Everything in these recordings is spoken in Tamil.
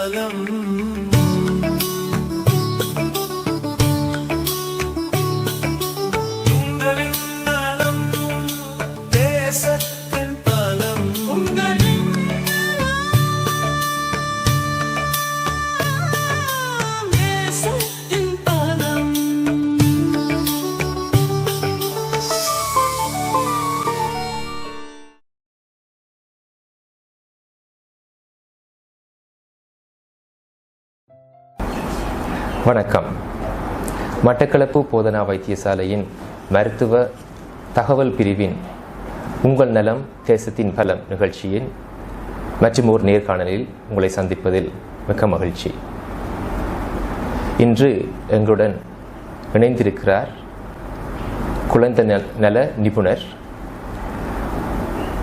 பலம் வணக்கம். மட்டக்களப்பு போதனா வைத்தியசாலையின் மருத்துவ தகவல் பிரிவின் உங்கள் நலம் தேசத்தின் பலம் நிகழ்ச்சியின் மற்றும் ஒரு நேர்காணலில் உங்களை சந்திப்பதில் மிக்க மகிழ்ச்சி. இன்று எங்களுடன் இணைந்திருக்கிறார் குழந்தை நல- நல நிபுணர்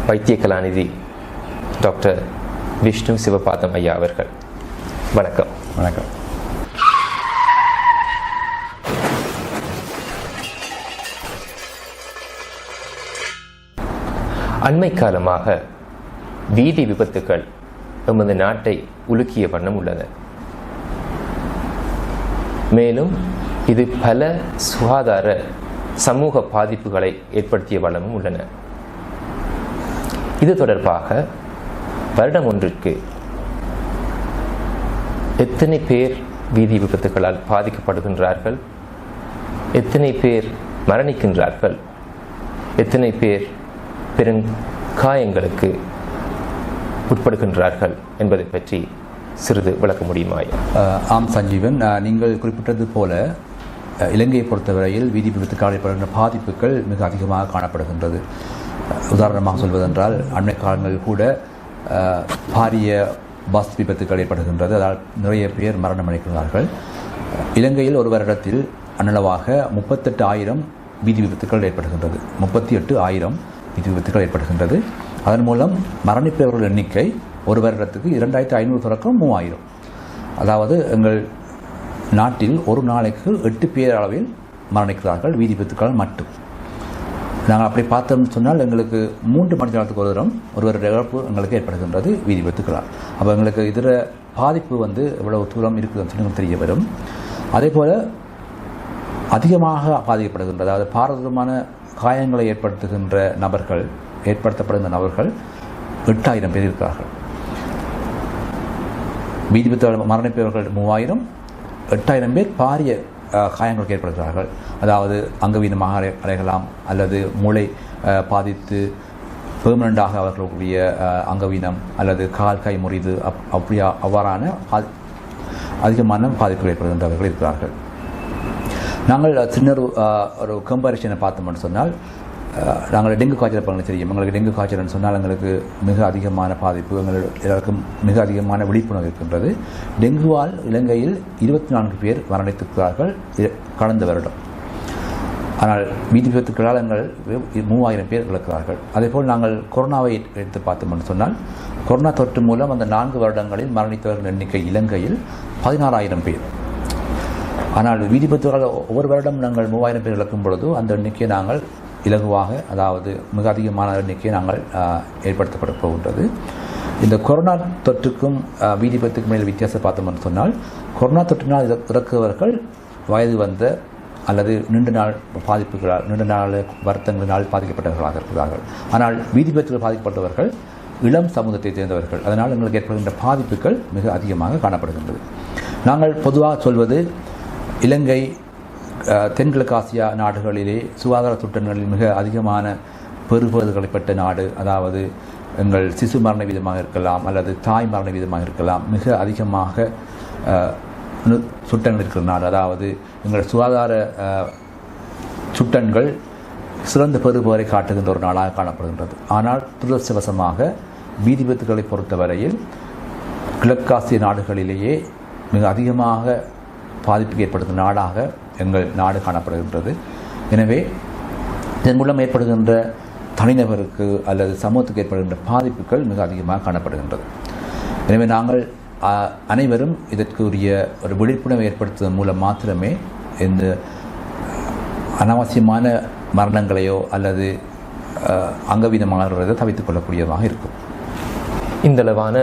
வைத்திய கலாநிதி டாக்டர் விஷ்ணு சிவபாதம் ஐயா அவர்கள். வணக்கம். வணக்கம். அண்மை காலமாக வீதி விபத்துக்கள் எமது நாட்டை உலுக்கிய வண்ணம் உள்ளன. மேலும் இது பல சுகாதார சமூக பாதிப்புகளை ஏற்படுத்திய வண்ணமும் உள்ளன. இது தொடர்பாக வருடம் ஒன்றிற்கு எத்தனை பேர் வீதி விபத்துகளால் பாதிக்கப்படுகின்றார்கள்? எத்தனை பேர் மரணிக்கின்றார்கள்? எத்தனை பேர் பெரும் காயங்களுக்கு உட்படுகின்றார்கள் என்பதை பற்றி சிறிது விளக்க முடியுமாய்? ஆம் சஞ்சீவன். நீங்கள் குறிப்பிட்டது போல இலங்கையை பொறுத்தவரையில் வீதி விபத்துக்கு ஏற்படுகின்ற பாதிப்புகள் மிக அதிகமாக காணப்படுகின்றது. உதாரணமாக சொல்வதென்றால் அண்மை காலங்களில் கூட பாரிய பஸ் விபத்துக்கள் ஏற்படுகின்றது. அதால் நிறைய பேர் மரணம் அடைகிறார்கள் இலங்கையில் ஒரு வருடத்தில் அன்னளவாக முப்பத்தெட்டு ஆயிரம் வீதி விபத்துக்கள் ஏற்படுகின்றது. முப்பத்தி எட்டு ஆயிரம் வீதி விபத்துக்கள் ஏற்படுகின்றது. அதன் மூலம் மரணிப்பவர்கள் எண்ணிக்கை ஒரு வருடத்துக்கு இரண்டாயிரத்தி ஐநூறு தொடக்கம் மூவாயிரம். அதாவது எங்கள் நாட்டில் ஒரு நாளைக்கு எட்டு பேர் அளவில் மரணிக்கிறார்கள் வீதி விபத்துக்கள் மட்டும். நாங்கள் அப்படி பார்த்தோம்னு சொன்னால் எங்களுக்கு மூன்று மணி நேரத்துக்கு ஒரு தரம் ஒரு வருட இழப்பு எங்களுக்கு ஏற்படுகின்றது வீதி விபத்துக்களால் அப்போ எங்களுக்கு இதர பாதிப்பு வந்து எவ்வளவு தூரம் இருக்குதுன்னு சொல்லி தெரிய வரும். அதே போல் அதிகமாக பாதிக்கப்படுகின்றது. அதாவது பாரதூரமான காயங்களை ஏற்படுத்துகின்ற நபர்கள் ஏற்படுத்தப்படுகின்ற நபர்கள் எட்டாயிரம் பேர் இருக்கிறார்கள் வீதி மரணிப்பவர்கள் மூவாயிரம் எட்டாயிரம் பேர் பாரிய காயங்களுக்கு ஏற்படுகிறார்கள். அதாவது அங்கவீனமாக அடை- அடையலாம் அல்லது மூளை பாதித்து பெர்மனண்டாக அவர்களுடைய அங்கவீனம் அல்லது கால் கை முறிது அப் அப்படியா அவ்வாறான அதிகமான பாதிப்புகள் ஏற்படுகின்றவர்கள் இருக்கிறார்கள். நாங்கள் சின்ன ஒரு ஒரு கம்பாரிசனை பார்த்தோம்னு சொன்னால் நாங்கள் டெங்கு காய்ச்சல் பலன் தெரியும். எங்களுக்கு டெங்கு காய்ச்சல்னு சொன்னால் எங்களுக்கு மிக அதிகமான பாதிப்பு எங்களுக்கு எல்லாருக்கும் மிக அதிகமான விழிப்புணர்வு இருக்கின்றது. டெங்குவால் இலங்கையில் இருபத்தி நான்கு பேர் மரணித்திருக்கிறார்கள் கடந்த வருடம். ஆனால் மீதி விபத்துக்களால் எங்கள் மூவாயிரம் பேர் இழக்கிறார்கள். அதேபோல் நாங்கள் கொரோனாவை எடுத்து பார்த்தோம்னு சொன்னால் கொரோனா தொற்று மூலம் அந்த நான்கு வருடங்களில் மரணித்தவர்கள் எண்ணிக்கை இலங்கையில் பதினாறாயிரம் பேர். ஆனால் வீதி ஒவ்வொரு வருடம் நாங்கள் மூவாயிரம் பேர் இழக்கும் பொழுது அந்த எண்ணிக்கையை நாங்கள் இலகுவாக அதாவது மிக அதிகமான எண்ணிக்கையை நாங்கள் ஏற்படுத்தப்பட போகின்றது. இந்த கொரோனா தொற்றுக்கும் வீதிபத்துக்கும் மேல் வித்தியாசம் பார்த்தோம்னு சொன்னால் கொரோனா தொற்றினால் இறக்குவர்கள் வயது வந்த அல்லது நீண்ட நாள் பாதிப்புகளால் நீண்ட நாள் வருத்தங்களினால் பாதிக்கப்பட்டவர்களாக இருக்கிறார்கள். ஆனால் வீதிபத்தில் பாதிக்கப்பட்டவர்கள் இளம் சமூகத்தை சேர்ந்தவர்கள். அதனால் எங்களுக்கு ஏற்படுகின்ற பாதிப்புகள் மிக அதிகமாக காணப்படுகின்றது. நாங்கள் பொதுவாக சொல்வது இலங்கை தென்கிழக்கு ஆசியா நாடுகளிலே சுகாதார திட்டங்களில் மிக அதிகமான பெறுபேறுகளை பெற்ற நாடு. அதாவது எங்கள் சிசு மரண வீதமாக இருக்கலாம் அல்லது தாய் மரண வீதமாக இருக்கலாம். மிக அதிகமாக சுட்டங்கள் இருக்கிற நாடு. அதாவது எங்கள் சுகாதார சுட்டன்கள் சுட்டங்கள் சிறந்த பெறுபவரை காட்டுகின்ற ஒரு நாளாக காணப்படுகின்றது. ஆனால் துரதிருஷ்டவசமாக வீதி விபத்துக்களை பொறுத்தவரையில் கிழக்காசிய நாடுகளிலேயே மிக அதிகமாக பாதிப்புக்கு ஏற்படுத்தும் நாடாக எங்கள் நாடு காணப்படுகின்றது. எனவே இதன் மூலம் ஏற்படுகின்ற தனிநபருக்கு அல்லது சமூகத்துக்கு ஏற்படுகின்ற பாதிப்புகள் மிக அதிகமாக காணப்படுகின்றது. எனவே நாங்கள் அனைவரும் இதற்குரிய ஒரு விழிப்புணர்வை ஏற்படுத்துவதன் மூலம் மாத்திரமே இந்த அனாவசியமான மரணங்களையோ அல்லது அஹ், அங்கவீனமாகிறதை தவித்துக் கொள்ளக்கூடியதாக இருக்கும். இந்தளவான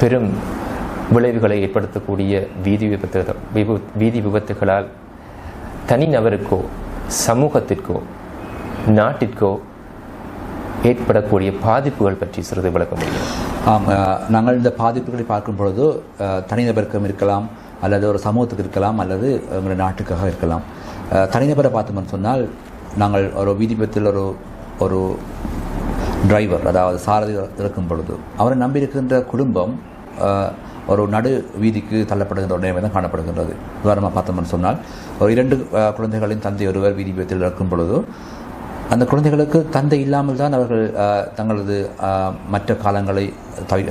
பெரும் விளைவுகளை ஏற்படுத்தக்கூடிய வீதி விபத்து வீதி விபத்துகளால் தனிநபருக்கோ சமூகத்திற்கோ நாட்டிற்கோ ஏற்படக்கூடிய பாதிப்புகள் பற்றி சிறிது விளக்க முடியும். ஆம் நாங்கள் இந்த பாதிப்புகளை பார்க்கும் பொழுது தனிநபருக்கும் இருக்கலாம் அல்லது ஒரு சமூகத்துக்கு இருக்கலாம் அல்லது எங்களுடைய நாட்டுக்காக இருக்கலாம். தனிநபரை பார்த்தோம்னு சொன்னால் நாங்கள் ஒரு வீதி விபத்தில் ஒரு ஒரு டிரைவர் அதாவது சாரதி இறக்கும் பொழுது அவரை நம்பியிருக்கின்ற குடும்பம் ஒரு நடு வீதிக்கு தள்ளப்படுகின்ற ஒரு நிலைமை தான் காணப்படுகின்றது. உதாரணமாக பார்த்தோம்னு சொன்னால் ஒரு இரண்டு குழந்தைகளின் தந்தை ஒருவர் வீதி விபத்தில் இருக்கும் பொழுது அந்த குழந்தைகளுக்கு தந்தை இல்லாமல் தான் அவர்கள் தங்களது மற்ற காலங்களை தவி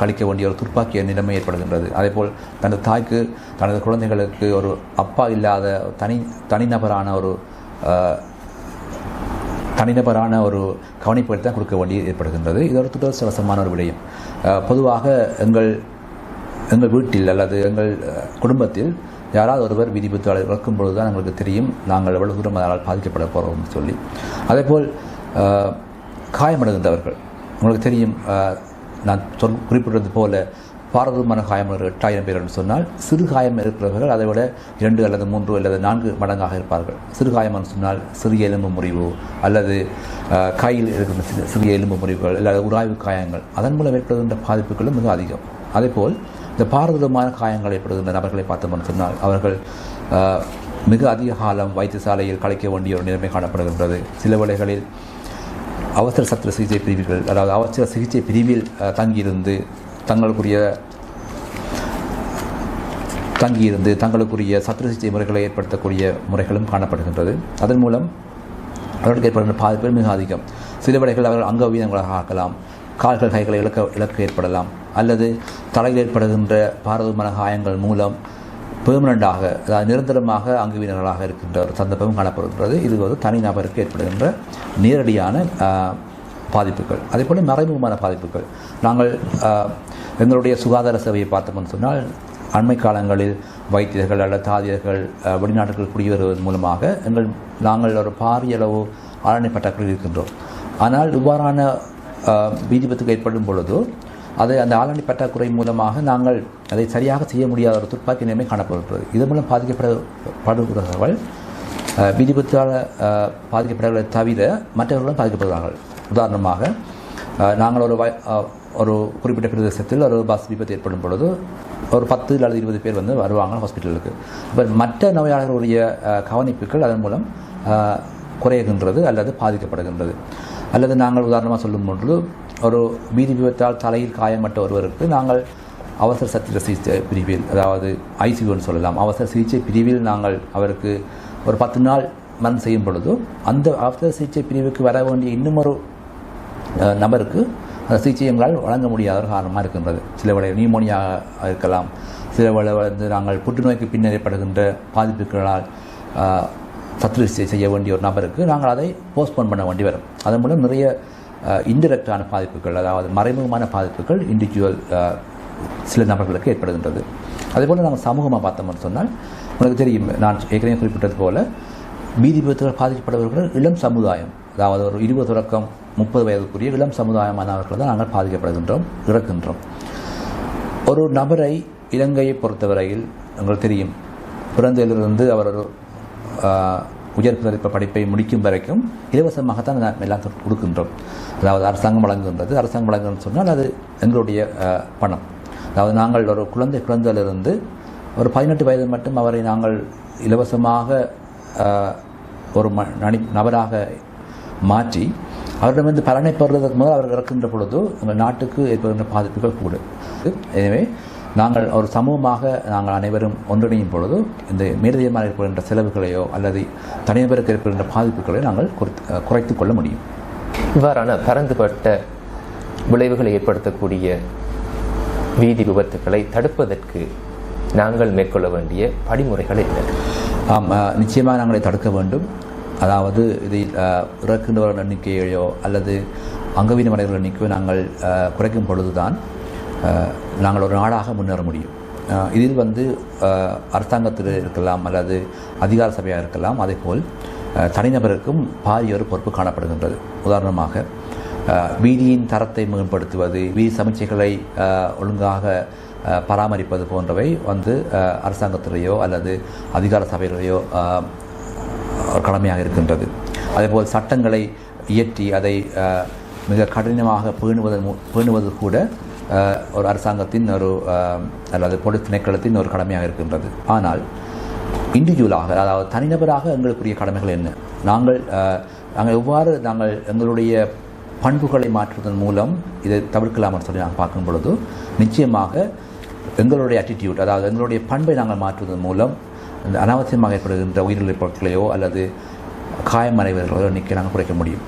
கழிக்க வேண்டிய ஒரு துப்பாக்கிய நிலைமை ஏற்படுகின்றது. அதேபோல் தனது தாய்க்கு தனது குழந்தைகளுக்கு ஒரு அப்பா இல்லாத தனி தனிநபரான ஒரு தனிநபரான ஒரு கவனிப்பை தான் கொடுக்க வேண்டி ஏற்படுகின்றது. இது ஒரு துரதிருஷ்டவசமான ஒரு விடயம். பொதுவாக எங்கள் எங்கள் வீட்டில் அல்லது எங்கள் குடும்பத்தில் யாராவது ஒருவர் விதிபத்து விபத்தாளர் இறக்கும் பொழுது தான் எங்களுக்கு தெரியும் நாங்கள் எவ்வளவு தூரம் அதனால் பாதிக்கப்பட போகிறோம்னு சொல்லி. அதேபோல் காயமடைந்தவர்கள். உங்களுக்கு தெரியும் நான் சொல் குறிப்பிட்டது போல பாரதமான காயம் எட்டாயிரம் பேர் என்று சொன்னால் சிறு காயம் இருக்கிறவர்கள் அதை விட இரண்டு அல்லது மூன்று அல்லது நான்கு மடங்காக இருப்பார்கள். சிறு காயம் என்று சொன்னால் சிறிய எலும்பு முறிவு அல்லது கையில் இருக்கிற சிறு- சிறிய எலும்பு முறிவுகள் அல்லது உராய்வு காயங்கள். அதன் மூலம் ஏற்படுகின்ற பாதிப்புகளும் மிக அதிகம். அதேபோல் இந்த பாரதமான காயங்கள் ஏற்படுகின்ற நபர்களை பார்த்தோம்னு சொன்னால் அவர்கள் மிக அதிக காலம் வைத்தியசாலையில் கலைக்க வேண்டிய ஒரு நிலைமை காணப்படுகின்றது. சில வேளைகளில் அவசர சத்திர சிகிச்சை பிரிவுகள் அதாவது அவசர சிகிச்சை பிரிவில் தங்கியிருந்து தங்களுக்குரிய தங்கியிருந்து தங்களுக்குரிய சத்திர சிகிச்சை முறைகளை ஏற்படுத்தக்கூடிய முறைகளும் காணப்படுகின்றது. அதன் மூலம் அவர்களுக்கு ஏற்படுகின்ற பாதிப்புகள் மிக அதிகம். சில வேளைகள் அவர்கள் அங்கவீனங்களாக ஆக்கலாம் கால்கள் கைகளை இழக்க இழக்க ஏற்படலாம். அல்லது தலையில் ஏற்படுகின்ற பாரதூரமான காயங்கள் மூலம் பெர்மனண்டாக அதாவது நிரந்தரமாக அங்குவீனர்களாக இருக்கின்ற ஒரு சந்தர்ப்பம் காணப்படுகின்றது. இது ஒரு தனிநபருக்கு ஏற்படுகின்ற நேரடியான பாதிப்புகள். அதே போல் மறைமுகமான பாதிப்புகள். நாங்கள் எங்களுடைய சுகாதார சேவையை பார்த்தோம்னு சொன்னால் அண்மை காலங்களில் வைத்தியர்கள் அல்லது தாதியர்கள் வெளிநாட்டுகள் வெளிநாடுகள் குடியேறுவதன் மூலமாக எங்கள் நாங்கள் ஒரு பாரிய அளவு ஆளணை பட்டாக்கள் இருக்கின்றோம். ஆனால் இவ்வாறான அஹ், விபத்துக்கு ஏற்படும் பொழுது அது அந்த ஆளணி பற்றாக்குறை மூலமாக நாங்கள் அதை சரியாக செய்ய முடியாத ஒரு துப்பாக்கி நிலைமை காணப்படுகிறது இதன் மூலம் பாதிக்கப்படப்படுகிறவர்கள் விதிபத்தால் பாதிக்கப்படுகளை பாதிக்கப்படுவதை தவிர மற்றவர்களும் பாதிக்கப்படுகிறார்கள். உதாரணமாக நாங்கள் ஒரு வய- ஒரு குறிப்பிட்ட பிரதேசத்தில் ஒரு பஸ் விபத்து ஏற்படும் பொழுது ஒரு பத்து அல்லது இருபது பேர் வந்து வருவாங்க ஹாஸ்பிட்டலுக்கு. இப்போ மற்ற நோயாளர்களுடைய கவனிப்புகள் அதன் மூலம் குறையுகின்றது குறைகின்றது அல்லது பாதிக்கப்படுகின்றது. அல்லது நாங்கள் உதாரணமாக சொல்லும் பொழுது ஒரு வீதி விபத்தால் தலையில் காயமட்ட ஒருவருக்கு நாங்கள் அவசர சத்திர சிகிச்சை பிரிவில் அதாவது ஐசியூன்னு சொல்லலாம் அவசர சிகிச்சை பிரிவில் நாங்கள் அவருக்கு ஒரு பத்து நாள் மரணம் செய்யும் பொழுது அந்த அவசர சிகிச்சை பிரிவுக்கு வர வேண்டிய இன்னும் ஒரு நபருக்கு அந்த சிகிச்சை எங்களால் வழங்க முடியாத ஒரு காரணமாக இருக்கின்றது. சில வேளை நியூமோனியா இருக்கலாம் சில வேளை வந்து நாங்கள் புற்றுநோய்க்கு பின்னர் ஏற்படுகின்ற பாதிப்புகளால் சத்திர சிகிச்சை செய்ய வேண்டிய ஒரு நபருக்கு நாங்கள் அதை போஸ்ட்போன் பண்ண வேண்டி வரும். அதன் மூலம் நிறைய இன்டெரக்டான பாதிப்புகள் அதாவது மறைமுகமான பாதிப்புகள் இண்டிவிஜுவல் சில நபர்களுக்கு ஏற்படுகின்றது. அதேபோல் நம்ம சமூகமாக பார்த்தோம்னு சொன்னால் உங்களுக்கு தெரியும் நான் ஏற்கனவே குறிப்பிட்டது போல் வீதி விபத்துகள் பாதிக்கப்படுபவர்கள் இளம் சமுதாயம். அதாவது ஒரு இருபது தொடக்கம் முப்பது வயதுக்குரிய இளம் சமுதாயமானவர்கள் தான் நாங்கள் பாதிக்கப்படுகின்றோம் இறக்கின்றோம். ஒரு நபரை இலங்கையை பொறுத்தவரையில் உங்களுக்கு தெரியும் பிறந்ததிலிருந்து அவர் ஒரு உயர் பிரதிப்ப படிப்பை முடிக்கும் வரைக்கும் இலவசமாகத்தான் நாம் எல்லாம் கொடுக்கின்றோம். அதாவது அரசாங்கம் வழங்குகின்றது. அரசாங்கம் வழங்குன்னு சொன்னால் அது எங்களுடைய பணம். அதாவது நாங்கள் ஒரு குழந்தை குழந்தையிலிருந்து ஒரு பதினெட்டு வயது மட்டும் அவரை நாங்கள் இலவசமாக ஒரு ம நனி நபராக மாற்றி அவரிடமிருந்து பலனை பெறுவதற்கு முதல் அவர் இறக்கின்ற பொழுது எங்கள் நாட்டுக்கு ஏற்படுகின்ற பாதிப்புகள் கூட எனவே நாங்கள் ஒரு சமூகமாக நாங்கள் அனைவரும் ஒன்றிணையும் பொழுது இந்த மேலதிகமாக ஏற்படுகின்ற செலவுகளையோ அல்லது தனிநபருக்கு ஏற்படுகின்ற பாதிப்புகளையோ நாங்கள் குறைத்து கொள்ள முடியும். இவ்வாறான பரந்துபட்ட விளைவுகளை ஏற்படுத்தக்கூடிய வீதி விபத்துக்களை தடுப்பதற்கு நாங்கள் மேற்கொள்ள வேண்டிய படிமுறைகள் என்ன? ஆம் நிச்சயமாக நாங்கள் தடுக்க வேண்டும். அதாவது இதில் இறக்கின்றவர்கள் எண்ணிக்கையோ அல்லது அங்கவீன மனிதர்கள் எண்ணிக்கையோ நாங்கள் குறைக்கும் பொழுதுதான் நாங்கள் ஒரு நாடாக முன்னேற முடியும். இதில் வந்து அரசாங்கத்தில் இருக்கலாம் அல்லது அதிகார சபையாக இருக்கலாம் அதேபோல் தனிநபருக்கும் பாரிய ஒரு பொறுப்பு காணப்படுகின்றது. உதாரணமாக வீதியின் தரத்தை மேம்படுத்துவது வீதி சமீட்சைகளை ஒழுங்காக பராமரிப்பது போன்றவை வந்து அரசாங்கத்திலேயோ அல்லது அதிகார சபைகளையோ கடமையாக இருக்கின்றது. அதேபோல் சட்டங்களை இயற்றி அதை மிக கடினமாக பேணுவது பேணுவது கூட ஒரு அரசாங்கத்தின் ஒரு அல்லது பொது திணைக்களத்தின் ஒரு கடமையாக இருக்கின்றது. ஆனால் இண்டிவிஜுவலாக அதாவது தனிநபராக எங்களுக்குரிய கடமைகள் என்ன? நாங்கள் நாங்கள் எவ்வாறு நாங்கள் எங்களுடைய பண்புகளை மாற்றுவதன் மூலம் இதை தவிர்க்கலாம்னு சொல்லி நாங்கள் பார்க்கும் பொழுது நிச்சயமாக எங்களுடைய அட்டிடியூட் அதாவது எங்களுடைய பண்பை நாங்கள் மாற்றுவதன் மூலம் இந்த அனாவசியமாக ஏற்படுகின்ற உயிரிழப்புகளையோ பொருட்களையோ அல்லது காயமடைவர்களோ எண்ணிக்கை நாங்கள் குறைக்க முடியும்.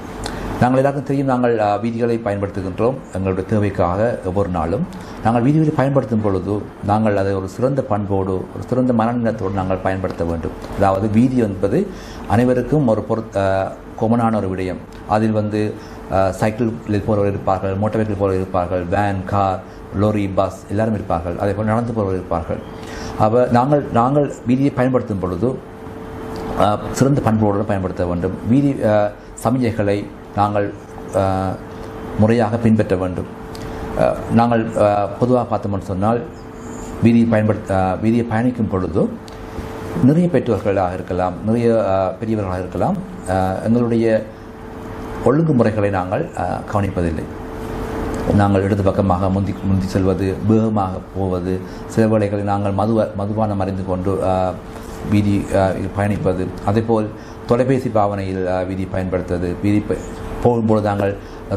நாங்கள் எல்லாருக்கும் தெரியும் நாங்கள் வீதிகளை பயன்படுத்துகின்றோம். எங்களுடைய தேவைக்காக ஒவ்வொரு நாளும். நாங்கள் வீதிகளை பயன்படுத்தும் பொழுது நாங்கள் அதை ஒரு சிறந்த பண்போடு ஒரு சிறந்த மனநிலத்தோடு நாங்கள் பயன்படுத்த வேண்டும். அதாவது வீதி என்பது அனைவருக்கும் ஒரு பொருத்த கொமனான ஒரு விடயம். அதில் வந்து சைக்கிளில் போகிறவர் இருப்பார்கள் மோட்டார் வெஹிக்கிள் போகிறவர் இருப்பார்கள் வேன் கார் லோரி பஸ் எல்லாரும் இருப்பார்கள். அதே போல் நடந்து போகிறவர் இருப்பார்கள். அப்போ நாங்கள் நாங்கள் வீதியை பயன்படுத்தும் பொழுது சிறந்த பண்போடு பயன்படுத்த வேண்டும். வீதி அஹ், சமிஞ்சைகளை நாங்கள் முறையாக பின்பற்ற வேண்டும். நாங்கள் பொதுவாக பார்த்தோம்னு சொன்னால் வீதியை பயன்படுத்த வீதியை பயணிக்கும் பொழுது நிறைய பெற்றோர்களாக இருக்கலாம் நிறைய பெரியவர்களாக இருக்கலாம் எங்களுடைய ஒழுங்குமுறைகளை நாங்கள் கவனிப்பதில்லை. நாங்கள் இடது பக்கமாக முந்தி முந்தி செல்வது வேகமாக போவது சில வேளைகளில் நாங்கள் மதுவ மதுபானம் அறிந்து கொண்டு வீதி பயணிப்பது அதேபோல் தொலைபேசி பாவனையில் வீதி பயன்படுத்துவது வீதி போகும்பொழுது நாங்கள்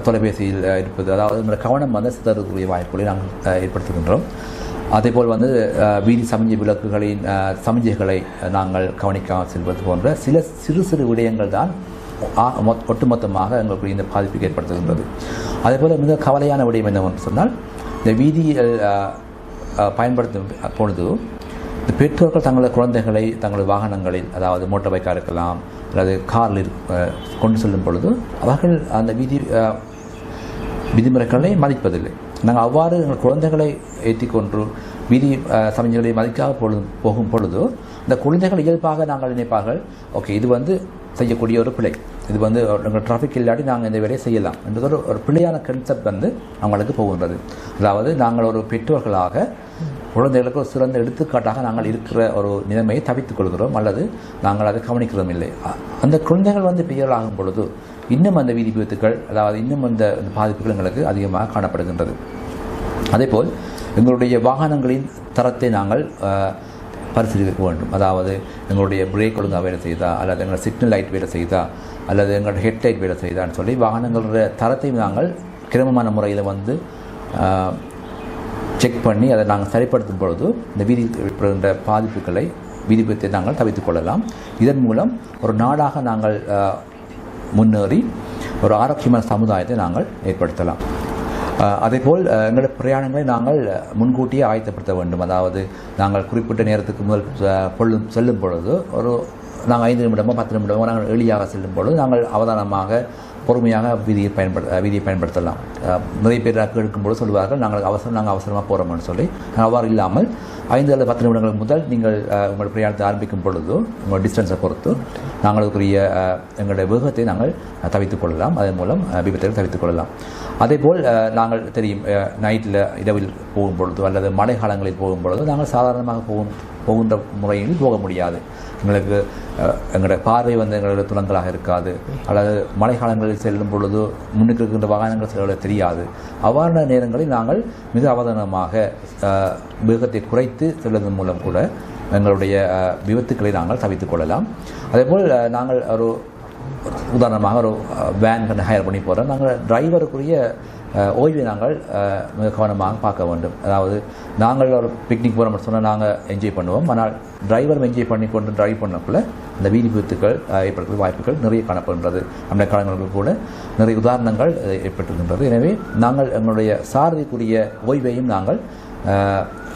தொலைபேசியில் இருப்பது அதாவது எங்களுடைய கவனம் வந்து சிதறக்கூடிய வாய்ப்புகளை நாங்கள் ஏற்படுத்துகின்றோம் ஏற்படுத்துகின்றோம். அதேபோல் வந்து வீதி சமஞ்சை விளக்குகளின் சமஞ்சைகளை நாங்கள் கவனிக்காமல் செல்வது போன்ற சில சிறு சிறு விடயங்கள் தான் ஒட்டுமொத்தமாக எங்களுக்கு இந்த பாதிப்புக்கு ஏற்படுத்துகின்றது. அதேபோல் மிக கவலையான விடயம் என்னவென்று சொன்னால் இந்த வீதியில் பயன்படுத்தும் பொழுது இந்த பெற்றோர்கள் தங்களது குழந்தைகளை தங்களது வாகனங்களில் அதாவது மோட்டார் பைக்காக இருக்கலாம் அது காரில் இரு- கொண்டு செல்லும் பொழுது அவர்கள் அந்த வீதி விதிமுறைகளை மதிப்பதில்லை. நாங்கள் அவ்வாறு எங்கள் குழந்தைகளை ஏற்றி கொண்டு வீதி சமயங்களை மதிக்காக பொழுது போகும் பொழுது இந்த குழந்தைகள் இயல்பாக நாங்கள் நினைப்பார்கள் ஓகே இது வந்து செய்யக்கூடிய ஒரு பிழை. இது வந்து எங்கள் டிராஃபிக் இல்லாட்டி நாங்கள் இந்த வேலையை செய்யலாம். என்ற ஒரு ஒரு பிழையான கன்செப்ட் வந்து அவங்களுக்கு போகின்றது. அதாவது நாங்கள் ஒரு பெற்றோர்களாக குழந்தைகளுக்கு ஒரு சிறந்த எடுத்துக்காட்டாக நாங்கள் இருக்கிற ஒரு நிலைமையை தவித்துக் கொள்கிறோம் அல்லது நாங்கள் அதை கவனிக்கிறோம் இல்லை அந்த குழந்தைகள் வந்து பெயர்களாகும் பொழுது இன்னும் அந்த வீதி விபத்துக்கள் அதாவது இன்னும் அந்த பாதிப்புகள் எங்களுக்கு அதிகமாக காணப்படுகின்றது. அதேபோல் எங்களுடைய வாகனங்களின் தரத்தை நாங்கள் பரிசீலிக்க வேண்டும். அதாவது எங்களுடைய பிரேக் ஒழுங்காக வேலை செய்தா அல்லது எங்களோட சிக்னல் லைட் வேலை செய்தா அல்லது எங்களோட ஹெட் லைட் வேலை செய்தான்னு சொல்லி வாகனங்களுடைய தரத்தை நாங்கள் கிரமமான முறையில் வந்து செக் பண்ணி அதை நாங்கள் சரிப்படுத்தும் பொழுது இந்த வீதியில் ஏற்படுகின்ற பாதிப்புகளை வீதி நாங்கள் தவித்துக் கொள்ளலாம். இதன் மூலம் ஒரு நாடாக நாங்கள் முன்னேறி ஒரு ஆரோக்கியமான சமுதாயத்தை நாங்கள் ஏற்படுத்தலாம். அதேபோல் எங்களோட எங்களுடைய பிரயாணங்களை நாங்கள் முன்கூட்டியே ஆயத்தப்படுத்த வேண்டும். அதாவது நாங்கள் குறிப்பிட்ட நேரத்துக்கு முதல் அஹ், பொழுது செல்லும் பொழுது ஒரு நாங்கள் ஐந்து நிமிடமோ பத்து நிமிடமோ நாங்கள் எளியாக செல்லும் பொழுது நாங்கள் அவதானமாக பொறுமையாக வீதியை பயன்படுத்த விதியை வீதியை பயன்படுத்தலாம் நிறைய பேர் எடுக்கும்போது சொல்லுவார்கள் நாங்கள் அவசரம் நாங்கள் அவசரமாக போகிறோம்னு சொல்லி. அவ்வாறு இல்லாமல் ஐந்து அல்லது பத்து நிமிடங்கள் முதல் நீங்கள் உங்கள் பிரயாணத்தை ஆரம்பிக்கும் பொழுதோ உங்கள் டிஸ்டன்ஸை பொறுத்து நாங்களுக்குரிய எங்களுடைய வேகத்தை நாங்கள் தவித்துக் கொள்ளலாம். அதன் மூலம் விபத்தில் தவித்துக் கொள்ளலாம். அதே போல் நாங்கள் தெரியும் நைட்டில் இரவில் போகும் பொழுதோ அல்லது மழை காலங்களில் போகும் பொழுது நாங்கள் சாதாரணமாக போகும் புகுந்த முறையில் போக முடியாது எங்களுக்கு எங்களுடைய பார்வை வந்து எங்களுடைய துலங்களாக இருக்காது. அல்லது மழை காலங்களில் செல்லும் பொழுது முன்னுக்கு இருக்கின்ற வாகனங்கள் செல்வது தெரியாது. அவ்வாறான நேரங்களில் நாங்கள் மிக அவதானமாக வேகத்தை குறைத்து செல்வதன் மூலம் கூட எங்களுடைய விபத்துக்களை நாங்கள் தவித்துக் கொள்ளலாம். அதேபோல் நாங்கள் ஒரு உதாரணமாக ஒரு வேன் ஹையர் பண்ணி போகிறோம் நாங்கள் டிரைவருக்குரிய ஓய்வை நாங்கள் மிக கவனமாக பார்க்க வேண்டும். அதாவது நாங்கள் ஒரு பிக்னிக் போகிறோம் சொன்னால் நாங்கள் என்ஜாய் பண்ணுவோம். ஆனால் டிரைவரும் என்ஜாய் பண்ணி கொண்டு டிரைவ் பண்ணக்குள்ள இந்த வீதி விபத்துக்கள் அஹ், ஏற்படுத்த வாய்ப்புகள் நிறைய காணப்படுகின்றது. நம்முடைய காலங்களுக்கு கூட நிறைய உதாரணங்கள் ஏற்பட்டிருக்கின்றது. எனவே நாங்கள் எங்களுடைய சாரதிக்குரிய ஓய்வையும் நாங்கள்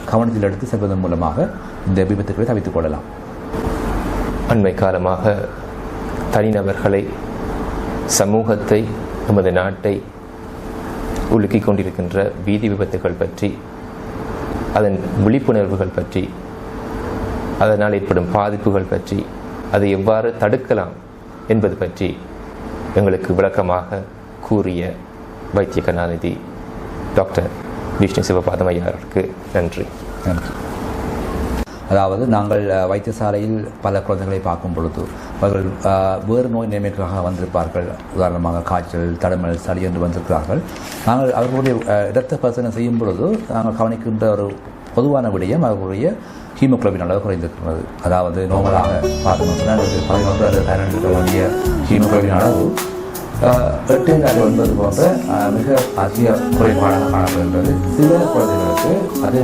கவனத்தில் எடுத்து செல்வதன் மூலமாக இந்த விபத்துக்களை தவித்துக் கொள்ளலாம். அண்மை காலமாக தனிநபர்களை சமூகத்தை நமது நாட்டை உலுக்கிக் கொண்டிருக்கின்ற வீதி விபத்துகள் பற்றி அதன் விழிப்புணர்வுகள் பற்றி அதனால் ஏற்படும் பாதிப்புகள் பற்றி அதை எவ்வாறு தடுக்கலாம் என்பது பற்றி எங்களுக்கு விளக்கமாக கூறிய வைத்திய கருணாநிதி டாக்டர் விஷ்ணு சிவபாதமையாருக்கு நன்றி. நன்றி. அதாவது நாங்கள் வைத்தியசாலையில் பல குழந்தைகளை பார்க்கும் பொழுது அவர்கள் வேறு நோய் நிலைமைக்காக வந்திருப்பார்கள். உதாரணமாக காய்ச்சல் தடமல் சளி என்று வந்திருக்கிறார்கள். நாங்கள் அவர்களுடைய இரத்த பரிசோதனை செய்யும் பொழுது நாங்கள் கவனிக்கின்ற ஒரு பொதுவான விடயம் அவர்களுடைய ஹீமோக்ளோபின் அளவு குறைந்திருக்கிறது. அதாவது நோமலாக பார்த்தோம்னா பதினொன்று அல்லது பன்னெண்டு வேண்டிய அளவு எட்டு அல்லது ஒன்பது போன்ற மிக அதிக குறைபாடாக காணப்படுகின்றது. சில குழந்தைகளுக்கு அதே